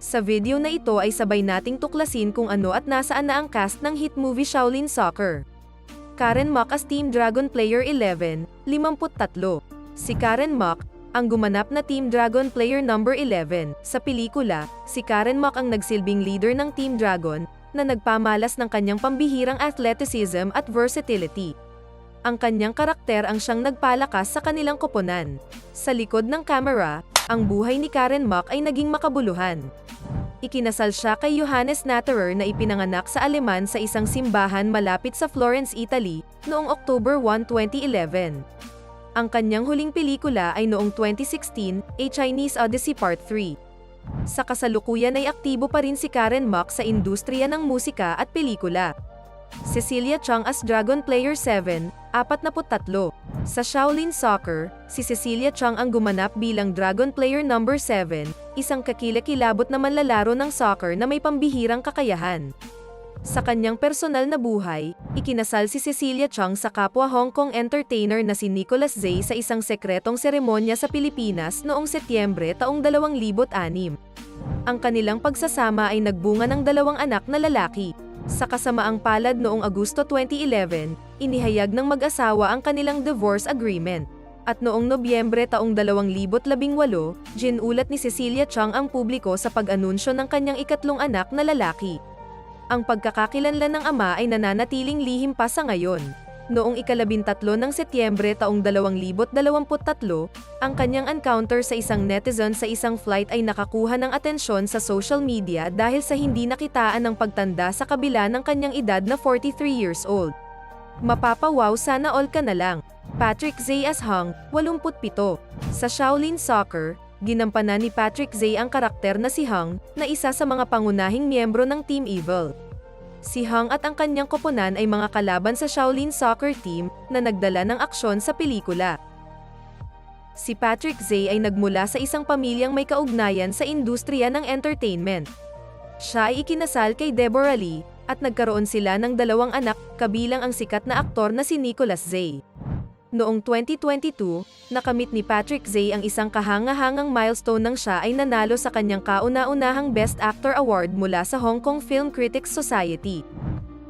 Sa video na ito ay sabay nating tuklasin kung ano at nasaan na ang cast ng hit movie Shaolin Soccer. Karen Mock as Team Dragon Player 11, 53. Si Karen Mock, ang gumanap na Team Dragon Player number 11. Sa pelikula, si Karen Mock ang nagsilbing leader ng Team Dragon, na nagpamalas ng kanyang pambihirang athleticism at versatility. Ang kanyang karakter ang siyang nagpalakas sa kanilang koponan. Sa likod ng camera, ang buhay ni Karen Mock ay naging makabuluhan. Ikinasal siya kay Johannes Natterer na ipinanganak sa Aleman sa isang simbahan malapit sa Florence, Italy, noong October 1, 2011. Ang kanyang huling pelikula ay noong 2016, A Chinese Odyssey Part 3. Sa kasalukuyan ay aktibo pa rin si Karen Mock sa industriya ng musika at pelikula. Cecilia Chung as Dragon Player 7, 43. Sa Shaolin Soccer, si Cecilia Chung ang gumanap bilang Dragon Player number 7, isang kakilakilabot na manlalaro ng soccer na may pambihirang kakayahan. Sa kanyang personal na buhay, ikinasal si Cecilia Chung sa kapwa Hong Kong entertainer na si Nicholas Zay sa isang sekretong seremonya sa Pilipinas noong Setyembre taong 2006. Ang kanilang pagsasama ay nagbunga ng dalawang anak na lalaki. Sa kasamaang palad noong Agosto 2011, inihayag ng mag-asawa ang kanilang divorce agreement. At noong Nobyembre taong 2018, ginulat ni Cecilia Chung ang publiko sa pag-anunsyo ng kanyang ikatlong anak na lalaki. Ang pagkakakilanlan ng ama ay nananatiling lihim pa sa ngayon. Noong ikalabintatlo ng Setyembre taong 2023, ang kanyang encounter sa isang netizen sa isang flight ay nakakuha ng atensyon sa social media dahil sa hindi nakitaan ng pagtanda sa kabila ng kanyang edad na 43 years old. Mapapawaw sana all ka na lang. Patrick Zay as Hung, 87. Sa Shaolin Soccer, ginampanan ni Patrick Zay ang karakter na si Hung, na isa sa mga pangunahing miyembro ng Team Evil. Si Hung at ang kanyang koponan ay mga kalaban sa Shaolin Soccer Team na nagdala ng aksyon sa pelikula. Si Patrick Zay ay nagmula sa isang pamilyang may kaugnayan sa industriya ng entertainment. Siya ay ikinasal kay Deborah Lee, at nagkaroon sila ng dalawang anak, kabilang ang sikat na aktor na si Nicholas Zay. Noong 2022, nakamit ni Patrick Zay ang isang kahanga-hangang milestone nang siya ay nanalo sa kanyang kauna-unahang Best Actor Award mula sa Hong Kong Film Critics Society.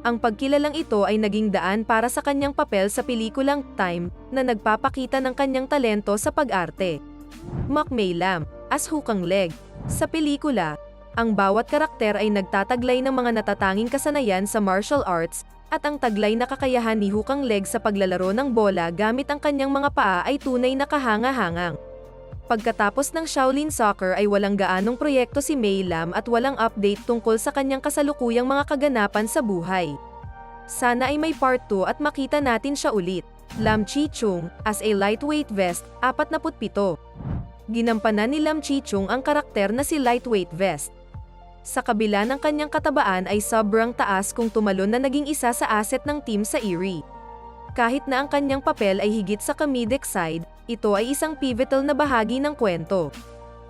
Ang pagkilalang ito ay naging daan para sa kanyang papel sa pelikulang Time na nagpapakita ng kanyang talento sa pag-arte. Mac May Lam, as Hukang Leg. Sa pelikula, ang bawat karakter ay nagtataglay ng mga natatanging kasanayan sa martial arts, at ang taglay na kakayahan ni Hukang Leg sa paglalaro ng bola gamit ang kanyang mga paa ay tunay na kahanga-hangang. Pagkatapos ng Shaolin Soccer ay walang gaanong proyekto si Mei Lam at walang update tungkol sa kanyang kasalukuyang mga kaganapan sa buhay. Sana ay may part 2 at makita natin siya ulit. Lam Chi Chung, as a lightweight vest, 47. Ginampanan ni Lam Chi Chung ang karakter na si Lightweight Vest. Sa kabila ng kanyang katabaan ay sobrang taas kung tumalon na naging isa sa asset ng team sa Erie. Kahit na ang kanyang papel ay higit sa comedic side, ito ay isang pivotal na bahagi ng kwento.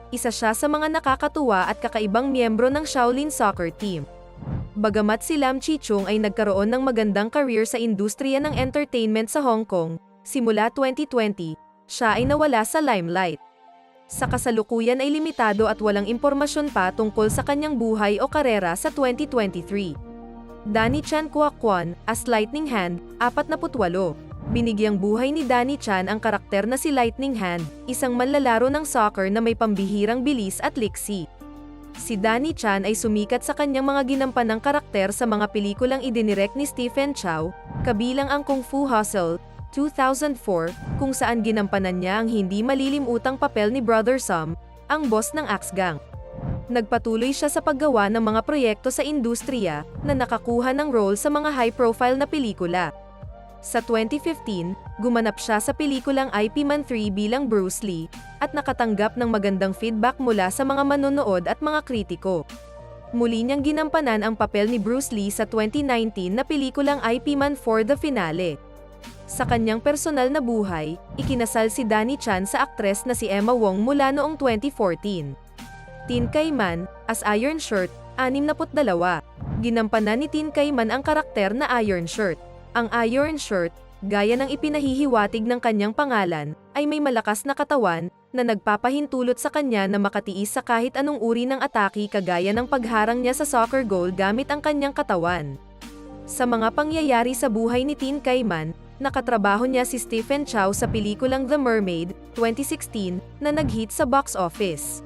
Isa siya sa mga nakakatuwa at kakaibang miyembro ng Shaolin Soccer Team. Bagamat si Lam Chi Chung ay nagkaroon ng magandang career sa industriya ng entertainment sa Hong Kong, simula 2020, siya ay nawala sa limelight. Sa kasalukuyan ay limitado at walang impormasyon pa tungkol sa kanyang buhay o karera sa 2023. Danny Chan Kwakwan, as Lightning Hand, 48. Binigyang buhay ni Danny Chan ang karakter na si Lightning Hand, isang manlalaro ng soccer na may pambihirang bilis at liksi. Si Danny Chan ay sumikat sa kanyang mga ginampanang karakter sa mga pelikulang idinirect ni Stephen Chow, kabilang ang Kung Fu Hustle, 2004, kung saan ginampanan niya ang hindi malilimutang papel ni Brother Sam, ang boss ng Axe Gang. Nagpatuloy siya sa paggawa ng mga proyekto sa industriya na nakakuha ng role sa mga high-profile na pelikula. Sa 2015, gumanap siya sa pelikulang IP Man 3 bilang Bruce Lee, at nakatanggap ng magandang feedback mula sa mga manonood at mga kritiko. Muli niyang ginampanan ang papel ni Bruce Lee sa 2019 na pelikulang IP Man for the Finale. Sa kanyang personal na buhay, ikinasal si Danny Chan sa aktres na si Emma Wong mula noong 2014. Tin Kaiman, as Iron Shirt, 62. Ginampanan ni Tin Kaiman ang karakter na Iron Shirt. Ang Iron Shirt, gaya ng ipinahihiwatig ng kanyang pangalan, ay may malakas na katawan, na nagpapahintulot sa kanya na makatiis sa kahit anong uri ng atake kagaya ng pagharang niya sa soccer goal gamit ang kanyang katawan. Sa mga pangyayari sa buhay ni Tin Kaiman, nakatrabaho niya si Stephen Chow sa pelikulang The Mermaid, 2016, na nag-hit sa box office.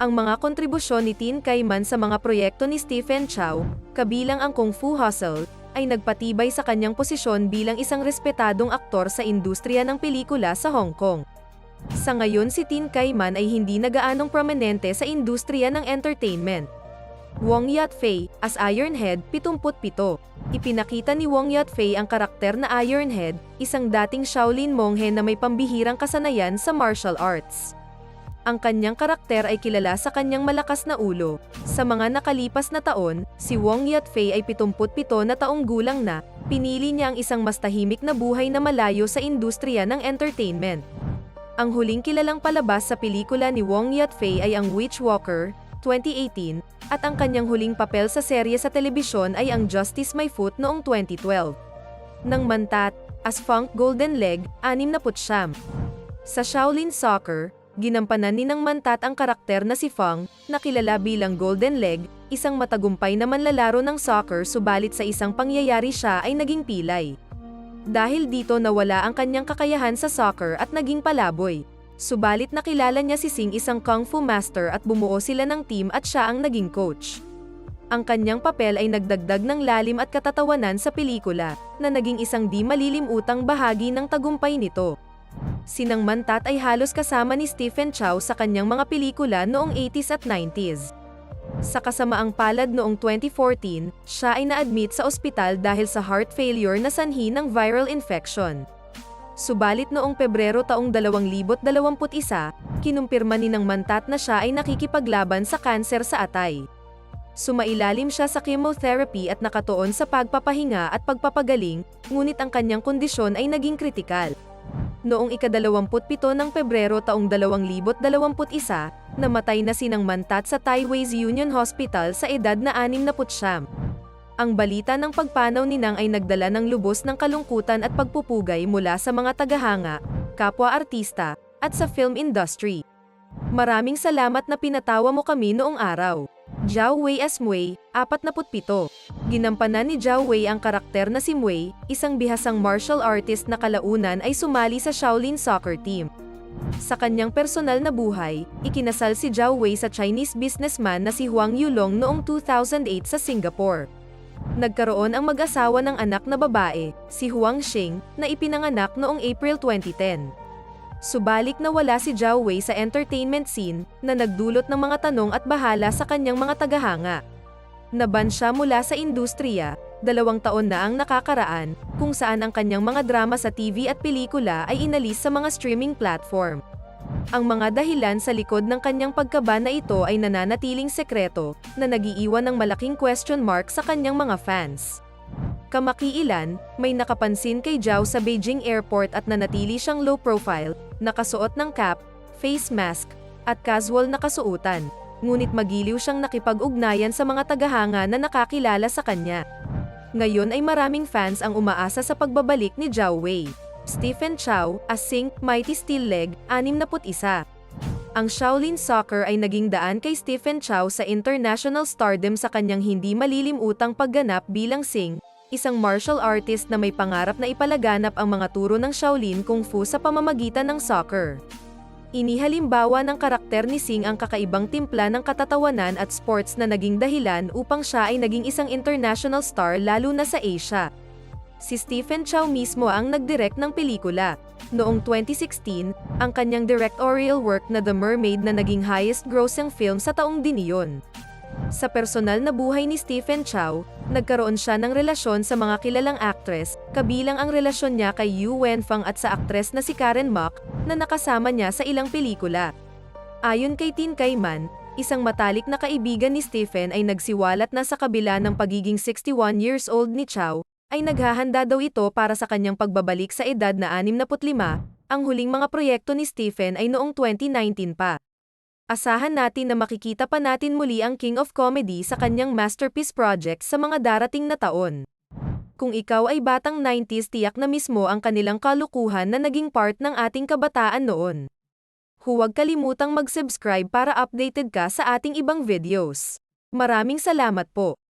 Ang mga kontribusyon ni Tin Kaiman sa mga proyekto ni Stephen Chow, kabilang ang Kung Fu Hustle, ay nagpatibay sa kanyang posisyon bilang isang respetadong aktor sa industriya ng pelikula sa Hong Kong. Sa ngayon si Tin Kaiman ay hindi nagaanong prominente sa industriya ng entertainment. Wong Yat-fei, as Ironhead, 77. Ipinakita ni Wong Yat-fei ang karakter na Ironhead, isang dating Shaolin monghe na may pambihirang kasanayan sa martial arts. Ang kanyang karakter ay kilala sa kanyang malakas na ulo. Sa mga nakalipas na taon, si Wong Yat-fei ay 77 na taong gulang na, pinili niya ang isang mas tahimik na buhay na malayo sa industriya ng entertainment. Ang huling kilalang palabas sa pelikula ni Wong Yat-fei ay ang Witchwalker, 2018, at ang kanyang huling papel sa serye sa telebisyon ay ang Justice My Foot noong 2012. Nang mantat, as Funk Golden Leg, 69. Sa Shaolin Soccer, ginampanan ni ng mantat ang karakter na si Fang, na kilala bilang Golden Leg, isang matagumpay na manlalaro ng soccer subalit sa isang pangyayari siya ay naging pilay. Dahil dito nawala ang kanyang kakayahan sa soccer at naging palaboy. Subalit nakilala niya si Sing isang kung fu master at bumuo sila ng team at siya ang naging coach. Ang kanyang papel ay nagdagdag ng lalim at katatawanan sa pelikula, na naging isang di malilimutang bahagi ng tagumpay nito. Sinang Mantat ay halos kasama ni Stephen Chow sa kanyang mga pelikula noong 80s at 90s. Sa kasamaang palad noong 2014, siya ay na-admit sa ospital dahil sa heart failure na sanhi ng viral infection. Subalit noong Pebrero taong 2021, kinumpirma ni ng mantat na siya ay nakikipaglaban sa kanser sa atay. Sumailalim siya sa chemotherapy at nakatuon sa pagpapahinga at pagpapagaling, ngunit ang kanyang kondisyon ay naging kritikal. Noong ika-27 ng Pebrero taong 2021, namatay na sinang mantat sa Taiwanese Union Hospital sa edad na 69. Ang balita ng pagpanaw ni Nang ay nagdala ng lubos ng kalungkutan at pagpupugay mula sa mga tagahanga, kapwa artista, at sa film industry. Maraming salamat na pinatawa mo kami noong araw. Zhao Wei as Mui, 47. Ginampanan ni Zhao Wei ang karakter na si Mui, isang bihasang martial artist na kalaunan ay sumali sa Shaolin soccer team. Sa kanyang personal na buhay, ikinasal si Zhao Wei sa Chinese businessman na si Huang Yulong noong 2008 sa Singapore. Nagkaroon ang mag-asawa ng anak na babae, si Huang Xing, na ipinanganak noong April 2010. Subalik na wala si Zhao Wei sa entertainment scene, na nagdulot ng mga tanong at bahala sa kanyang mga tagahanga. Naban siya mula sa industriya, dalawang taon na ang nakakaraan, kung saan ang kanyang mga drama sa TV at pelikula ay inalis sa mga streaming platform. Ang mga dahilan sa likod ng kanyang pagkaba na ito ay nananatiling sekreto, na nagiiwan ng malaking question mark sa kanyang mga fans. Kamakiilan, may nakapansin kay Zhao sa Beijing airport at nanatili siyang low profile, nakasuot ng cap, face mask, at casual na kasuotan. Ngunit magiliw siyang nakipag-ugnayan sa mga tagahanga na nakakilala sa kanya. Ngayon ay maraming fans ang umaasa sa pagbabalik ni Zhao Wei. Stephen Chow, as Sing, Mighty Steel Leg, 61. Ang Shaolin Soccer ay naging daan kay Stephen Chow sa international stardom sa kanyang hindi malilimutang pagganap bilang Sing, isang martial artist na may pangarap na ipalaganap ang mga turo ng Shaolin Kung Fu sa pamamagitan ng soccer. Inihalimbawa ng karakter ni Sing ang kakaibang timpla ng katatawanan at sports na naging dahilan upang siya ay naging isang international star lalo na sa Asia. Si Stephen Chow mismo ang nagdirect ng pelikula. Noong 2016, ang kanyang directorial work na The Mermaid na naging highest-grossing film sa taong din iyon. Sa personal na buhay ni Stephen Chow, nagkaroon siya ng relasyon sa mga kilalang actress, kabilang ang relasyon niya kay Yu Wenfang at sa aktres na si Karen Mok, na nakasama niya sa ilang pelikula. Ayon kay Tin Kaiman, isang matalik na kaibigan ni Stephen ay nagsiwalat na sa kabila ng pagiging 61 years old ni Chow, ay naghahanda daw ito para sa kanyang pagbabalik sa edad na 65, ang huling mga proyekto ni Stephen ay noong 2019 pa. Asahan natin na makikita pa natin muli ang King of Comedy sa kanyang masterpiece project sa mga darating na taon. Kung ikaw ay batang 90s tiyak na mismo ang kanilang kalukuhan na naging part ng ating kabataan noon. Huwag kalimutang mag-subscribe para updated ka sa ating ibang videos. Maraming salamat po.